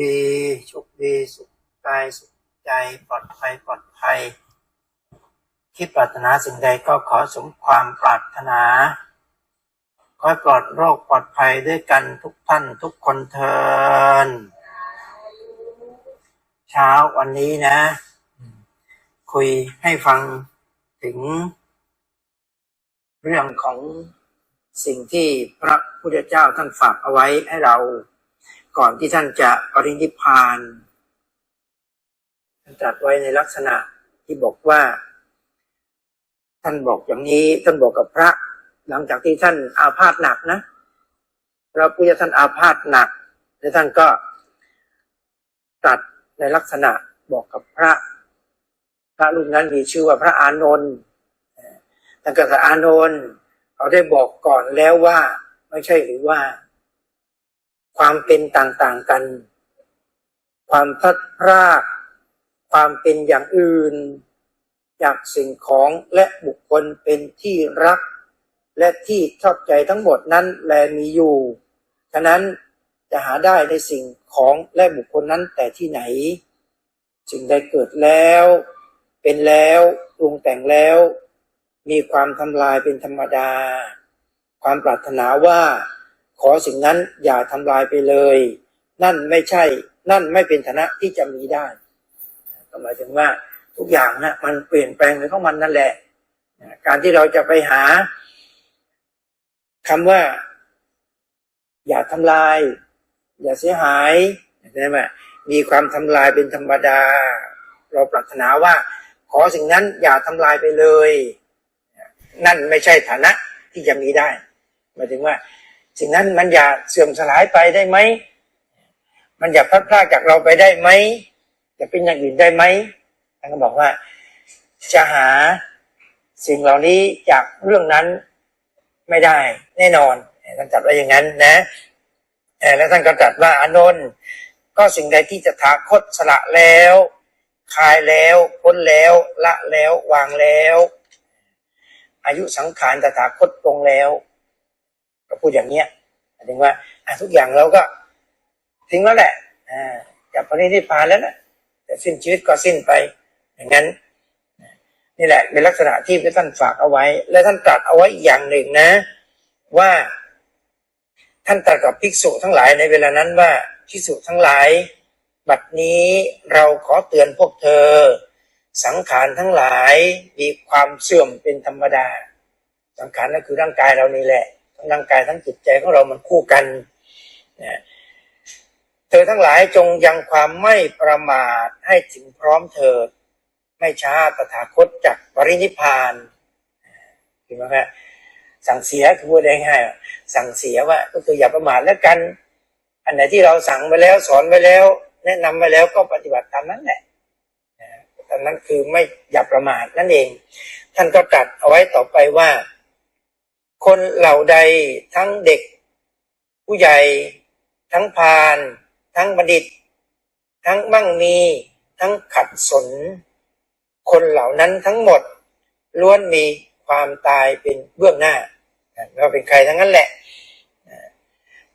ดีโชคดีสุขกายสุขใจปลอดภัยปลอดภัย คิดปรารถนาสิ่งใดก็ขอสมความปรารถนาขอปลอดโรคปลอดภัยด้วยกันทุกท่านทุกคนเทินเช้าวันนี้นะ คุยให้ฟังถึง เรื่องของสิ่งที่พระพุทธเจ้าท่านฝากเอาไว้ให้เรา ก่อนที่ท่านจะปรินิพพานท่านตรัสไว้ในลักษณะที่บอกว่า ท่านบอกอย่างนี้ท่านบอกกับพระ หลังจากที่ท่านอาพาธหนักนะพระพุทธท่านอาพาธหนักแล้วท่านก็ตรัสในลักษณะบอกกับพระ พระรูปนั้นมีชื่อว่าพระอานนท์ท่านก็กับอานนท์เขาได้บอกก่อนแล้วว่า ไม่ใช่หรือว่า ความเป็นต่างๆกัน ความพลัดพราก ความเป็นอย่างอื่น จากสิ่งของและบุคคลเป็นที่รัก และที่ชอบใจทั้งหมดนั้นแลมีอยู่ ฉะนั้นจะหาได้ในสิ่งของและบุคคลนั้นแต่ที่ไหน สิ่งใดเกิดแล้ว เป็นแล้วปรุงแต่งแล้ว มีความทำลายเป็นธรรมดา ความปรารถนาว่า ขอสิ่งนั้นอย่าทำลายไปเลย นั่นไม่ใช่ นั่นไม่เป็นฐานะที่จะมีได้ก็หมายถึงว่าทุกอย่างนะมันเปลี่ยนแปลงไปของมันนั่นแหละการที่เราจะไปหาคำว่า อย่าทำลาย อย่าเสียหายใช่ไหมมีความทำลายเป็นธรรมดา เราปรารถนาว่า ขอสิ่งนั้นอย่าทำลายไปเลย นั่นไม่ใช่ฐานะที่จะมีได้หมายถึงว่า สิ่งนั้นมันอย่าเสื่อมสลายไปได้ไหม มันอย่าพลาดพลาดจากเราไปได้ไหมจะเป็นอย่างอื่นได้ไหมท่านก็บอกว่า จะหาสิ่งเหล่านี้จากเรื่องนั้นไม่ได้ แน่นอนท่านตรัสว่าอย่างนั้นนะแล้วท่านก็ตรัสว่าอานนท์ก็สิ่งใดที่จะถาคตสละแล้วคลายแล้วพ้นแล้ว ละแล้ววางแล้ว อายุสังขารตถาคตตรงแล้ว ก็พูดอย่างเนี้ยหมายถึงว่าทุกอย่างเราก็ทิ้งแล้วแหละจับปรินิพพานแล้วนะแต่สิ้นชีวิตก็สิ้นไป อย่างนั้น นี่แหละ เป็นลักษณะที่ท่านฝากเอาไว้ และท่านตรัสเอาไว้อย่างหนึ่งนะ ว่าท่านตรัสกับภิกษุทั้งหลายในเวลานั้นว่าภิกษุทั้งหลาย บัดนี้เราขอเตือนพวกเธอ สังขารทั้งหลายมีความเสื่อมเป็นธรรมดา สังขารนั่นคือร่างกายเรานี่แหละ ร่างกายทั้งจิตใจของเรามันคู่กันนะเธอทั้งหลายจงยังความไม่ประมาทให้ถึงพร้อมเถิดไม่ช้าตถาคตจากปรินิพานเห็นไหมครับสั่งเสียคือพูดง่ายๆสั่งเสียว่าก็คืออย่าประมาทแล้วกัน อันไหนที่เราสั่งไปแล้วสอนไปแล้ว แนะนำไปแล้วก็ปฏิบัติตามนั้นแหละตอนนั้นคือไม่อย่าประมาทนั่นเอง ท่านก็ตรัสเอาไว้ต่อไปว่า คนเหล่าใดทั้งเด็ก ผู้ใหญ่ ทั้งพานทั้งบัณฑิต ทั้งมั่งมี ทั้งขัดสน คนเหล่านั้นทั้งหมด ล้วนมีความตายเป็นเบื้องหน้าเราเป็นใครทั้งนั้นแหละ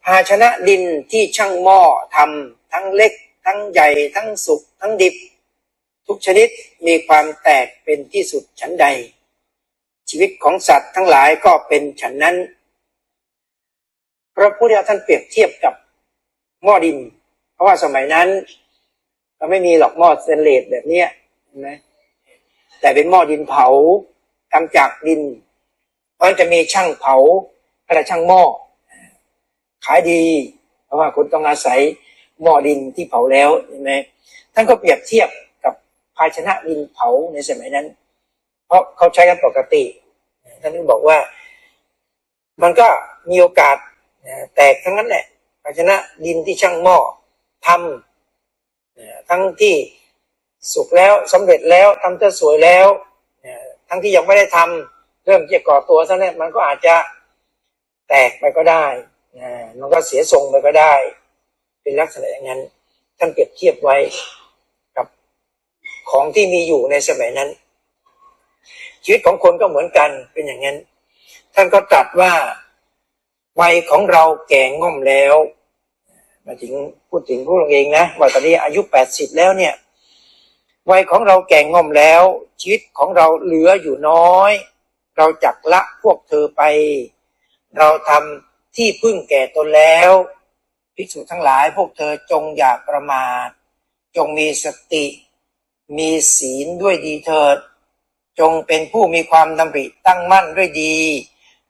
ภาชนะดินที่ช่างหม้อทำทั้งเล็ก ทั้งใหญ่ ทั้งสุกทั้งดิบ ทุกชนิดมีความแตกเป็นที่สุดฉันใด ชีวิตของสัตว์ทั้งหลายก็เป็นฉันนั้น พระพุทธท่านเปรียบเทียบกับหม้อดิน เพราะว่าสมัยนั้นเราไม่มีหลอกหม้อสเตนเลสแบบนี้นะแต่เป็นหม้อดินเผาทำจากดินมันจะมีช่างเผาอะช่างหม้อขายดี เพราะว่าคุณต้องอาศัยหม้อดินที่เผาแล้วใช่ไหมท่านก็เปรียบเทียบกับภาชนะดินเผาในสมัยนั้น เพราะเขาใช้กันปกติ ท่านก็บอกว่า มันก็มีโอกาสแตกทั้งนั้นแหละภาชนะดินที่ช่างหม้อทำทั้งที่สุกแล้วสำเร็จแล้วทำเสสวยแล้วทั้งที่ยังไม่ได้ทำเริ่มจะก่อตัวซะเนี่ยมันก็อาจจะแตกไปก็ได้นะมันก็เสียทรงไปก็ได้ เป็นลักษณะอย่างนั้น ท่านเปรียบเทียบไว้กับของที่มีอยู่ในสมัยนั้น ชีวิตของคนก็เหมือนกันเป็นอย่างนั้น ท่านก็ตรัสว่าวัยของเราแก่ง่อมแล้วมาถึงพูดถึงพวกเราเองนะว่าตอนนี้อายุแปดสิบแล้วเนี่ยวัยของเราแก่งอมแล้ว ชีวิตของเราเหลืออยู่น้อย เราจักละพวกเธอไป เราทำที่พึ่งแก่ตนแล้วภิกษุทั้งหลายพวกเธอจงอย่าประมาท จงมีสติ มีศีลด้วยดีเถิด จงเป็นผู้มีความดำริตั้งมั่นด้วยดี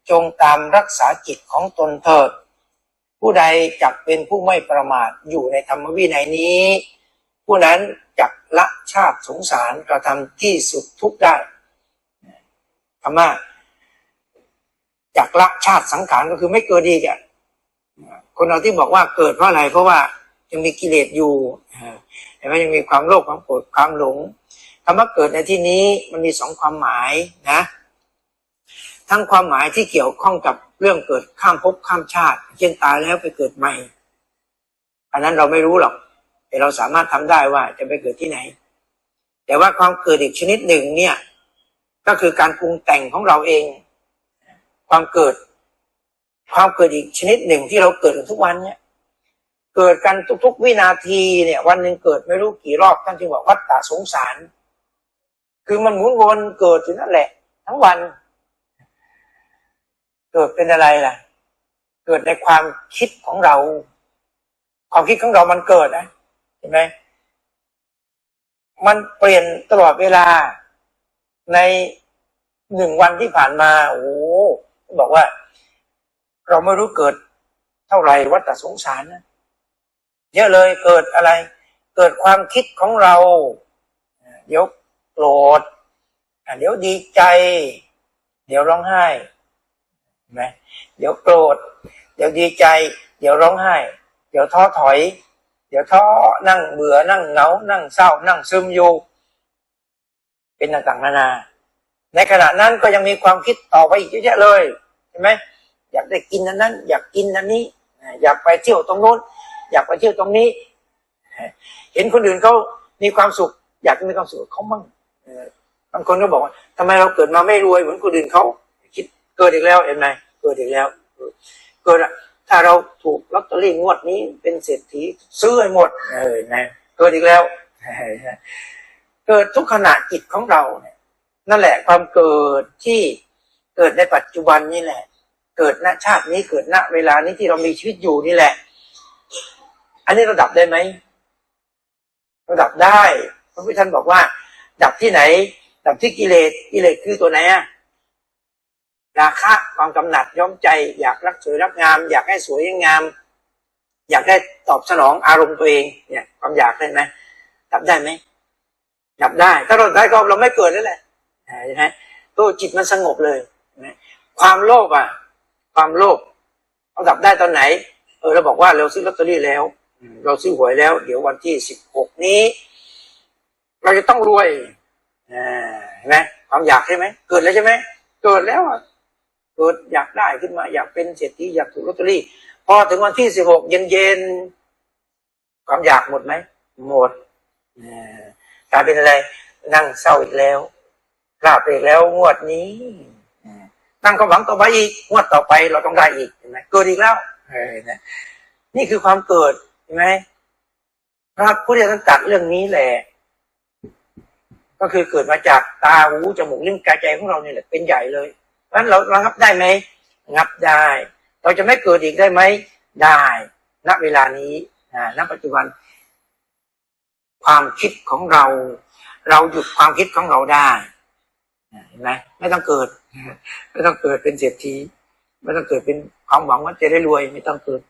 จงตามรักษาจิตของตนเถิด ผู้ใดจักเป็นผู้ไม่ประมาทอยู่ในธรรมวินัยนี้ ผู้นั้นจักละชาติสงสารกระทำที่สุดทุกได้ธรรมะจักละชาติสังขารก็คือไม่เกิดดีกอะคนเราที่บอกว่าเกิดเพราะอะไรเพราะว่ายังมีกิเลสอยู่แต่ว่ายังมีความโลภความโกรธความหลง คำว่าเกิดในที่นี้มันมีสองความหมายนะ ทั้งความหมายที่เกี่ยวข้องกับเรื่องเกิดข้ามภพข้ามชาติ เช่นตายแล้วไปเกิดใหม่ อันนั้นเราไม่รู้หรอก แต่เราสามารถทำได้ว่าจะไปเกิดที่ไหน แต่ว่าความเกิดอีกชนิดหนึ่งเนี่ย ก็คือการปรุงแต่งของเราเอง ความเกิด ความเกิดอีกชนิดหนึ่งที่เราเกิดทุกวันเนี่ยเกิดกันทุกๆวินาทีเนี่ย วันหนึ่งเกิดไม่รู้กี่รอบท่านจึงบอกวัฏฏะสงสาร คือมันหมุนวนเกิดอยู่นั่นแหละ ทั้งวัน เกิดเป็นอะไรล่ะ เกิดในความคิดของเรา ความคิดของเรามันเกิดนะเห็นไหมมันเปลี่ยนตลอดเวลาในหนึ่งวันที่ผ่านมา โอ้บอกว่า เราไม่รู้เกิดเท่าไหร่วัฏสงสารนะเยอะเลยเกิดอะไร เกิดความคิดของเราเดี๋ยว โกรธเดี๋ยวดีใจ เดี๋ยวร้องไห้ไหมเดี๋ยวโกรธ เดี๋ยวดีใจ เดี๋ยวร้องไห้ เดี๋ยวท้อถอย เดี๋ยวท้อนั่งเบื่อนั่งเหงา นั่งเศร้า นั่งซึมอยู่เป็นต่างๆนานา ในขณะนั้นก็ยังมีความคิดต่อไปอีกเยอะแยะเลยเห็นไหมอยากได้กินอันนั้น อยากกินอันนี้ อยากไปเที่ยวตรงโน้น อยากไปเที่ยวตรงนี้ เห็นคนอื่นเขามีความสุข อยากมีความสุขเขามั่ง บางคนก็บอกว่าทำไมเราเกิดมาไม่รวยเหมือนคนอื่นเขาคิดเกิดอีกแล้วเห็นไหมเกิดอีกแล้วเกิดอะถ้าเราถูกลอตเตอรี่งวดนี้เป็นเศรษฐีซื้อให้หมด เออนะเกิดอีกแล้วเกิดทุกขณะจิตของเราเนี่ย นั่นแหละความเกิดที่เกิดในปัจจุบันนี่แหละ เกิดณชาตินี้เกิดณเวลานี้ที่เรามีชีวิตอยู่นี่แหละ อันนี้ราดับได้ไหมราดับได้พระพุทธท่านบอกว่า ดับที่ไหน ดับที่กิเลสกิเลสคือตัวไหนอะราคะความกำหนัดย้อมใจ อยากรักสวยรักงาม อยากให้สวยงาม อยากได้ตอบสนองอารมณ์ตัวเองเนี่ยความอยากได้ไหมดับได้ไหมดับได้ ถ้าเราได้ก็เราไม่เกิดนั่นแหละใช่ไหมตัวจิตมันสงบเลยความโลภอะ ความโลภเราดับได้ตอนไหน เออเราบอกว่าเราซื้อลอตเตอรี่แล้ว เราซื้อหวยแล้ว เดี๋ยววันที่สิบหกนี้ เราจะต้องรวยเห็นไหมความอยากใช่ไหมเกิดแล้วใช่ไหมเกิดแล้วอะเกิดอยากได้ขึ้นมา อยากเป็นเศรษฐีอยากถูกลอตเตอรี่พอถึงวันที่สิบหกเย็นๆความอยากหมดไหมหมดกลายเป็นอะไร นั่งเศร้าอีกแล้วกราบอีกแล้วงวดนี้ตั้งความหวังต่อไปอีกงวดต่อไปเราต้องได้อีกเห็นไหมเกิดอีกแล้วเออนี่คือความเกิดเห็นไหมพระพุทธเจ้าตรัสเรื่องนี้แหละ ก็คือเกิดมาจากตาหูจมูกลิ้นกายใจของเราเนี่ยแหละเป็นใหญ่เลยเพราะฉะนั้นเรารางับได้ไหมงับได้ เราจะไม่เกิดอีกได้ไหมได้ณเวลานี้ณปัจจุบัน ความคิดของเรา เราหยุดความคิดของเราได้เห็นไหมไม่ต้องเกิด ไม่ต้องเกิดเป็นเศรษฐีไม่ต้องเกิดเป็นความหวังว่าจะได้รวย ไม่ต้องเกิด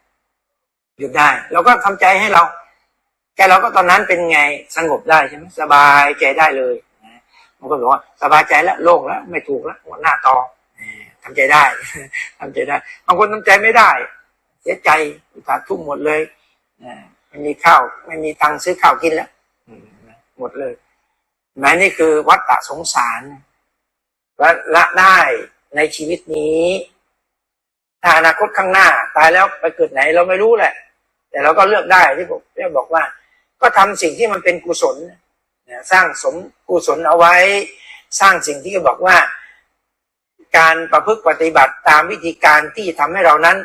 หยุดได้ เราก็ทำใจให้เรา ใจเราก็ตอนนั้นเป็นไงสงบได้ใช่ไหมสบายใจได้เลยนะมันก็บอกว่าสบายใจแล้วโล่งแล้วไม่ถูกแล้วหน้าต่อทำใจได้ทำใจได้บางคนทำใจไม่ได้ เสียใจขาดทุ่มหมดเลยไม่มีข้าวไม่มีตังค์ซื้อข้าวกินแล้วหมดเลยแม้นี่คือวัฏฏะสงสารละละได้ในชีวิตนี้ถ้าอนาคตข้างหน้า ตายแล้วไปเกิดไหนเราไม่รู้แหละ แต่เราก็เลือกได้ที่ผมที่บอกว่า ก็ทำสิ่งที่มันเป็นกุศลสร้างสมกุศลเอาไว้ สร้างสิ่งที่บอกว่า การประพฤติปฏิบัติตามวิธีการที่ทำให้เรานั้น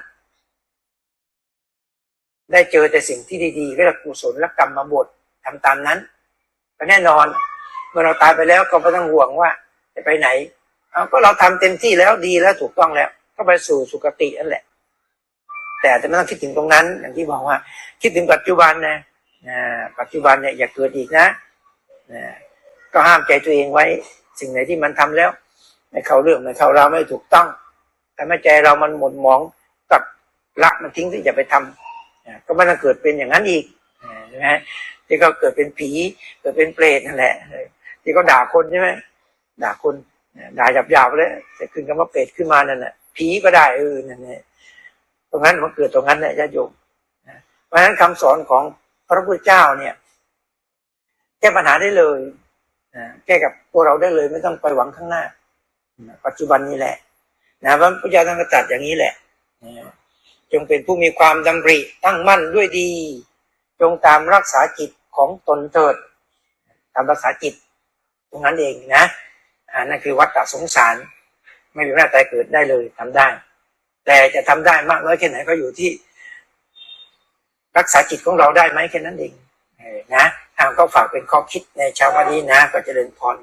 ได้เจอแต่สิ่งที่ดีๆก็ละกุศลและกรรมมาบททำตามนั้นก็แน่นอน เมื่อเราตายไปแล้วก็ไม่ต้องห่วงว่า จะไปไหนเอาก็เราทำเต็มที่แล้วดีแล้วถูกต้องแล้ว ก็ไปสู่สุคตินั่นแหละ แต่จะไม่ต้องคิดถึงตรงนั้น อย่างที่บอกว่า คิดถึงปัจจุบันนะ ปัจจุบันเนี่ยอย่าเกิดอีกนะก็ห้ามใจตัวเองไว้ สิ่งไหนที่มันทำแล้ว ไม่เข้าเรื่องไม่เข้าเราไม่ถูกต้องแต่ไม่ใจเรามันหม่นหมองกับละมันทิ้งที่จะไปทำอ่าก็ไม่ต้องเกิดเป็นอย่างนั้นอีกอ่าใช่ไหมที่ก็เกิดเป็นผีเกิดเป็นเปรตนั่นแหละที่เขาด่าคนใช่ไหมด่าคนด่าหยาบๆเลยแต่ขึ้นคำว่าเปรตขึ้นมานั่นแหละผีก็ได้เออนั่นแหละตรงนั้นมันเกิดตรงนั้นแหละญาติโยมเพราะฉะนั้นคำสอนของ พระพุทธเจ้าเนี่ย แก้ปัญหาได้เลยนะแก้กับพวกเราได้เลยไม่ต้องไปหวังข้างหน้าปัจจุบันนี้แหละ นะพระพุทธเจ้าท่านก็ตรัดอย่างนี้แหละนะจงเป็นผู้มีความดำริตั้งมั่นด้วยดี จงตามรักษาจิตของตนเถิด ตามรักษาจิต ตรงนั้นเองนะอ่านั่นคือวัฏฏะสงสาร ไม่มีหน้าตายเกิดได้เลยทำได้ แต่จะทำได้มากน้อยแค่ไหนก็อยู่ที่ รักษาจิตของเราได้ไหมแค่นั้นเองเออนะทางก็ฝากเป็นข้อคิดในเช้าวันนี้นะก็เจริญพร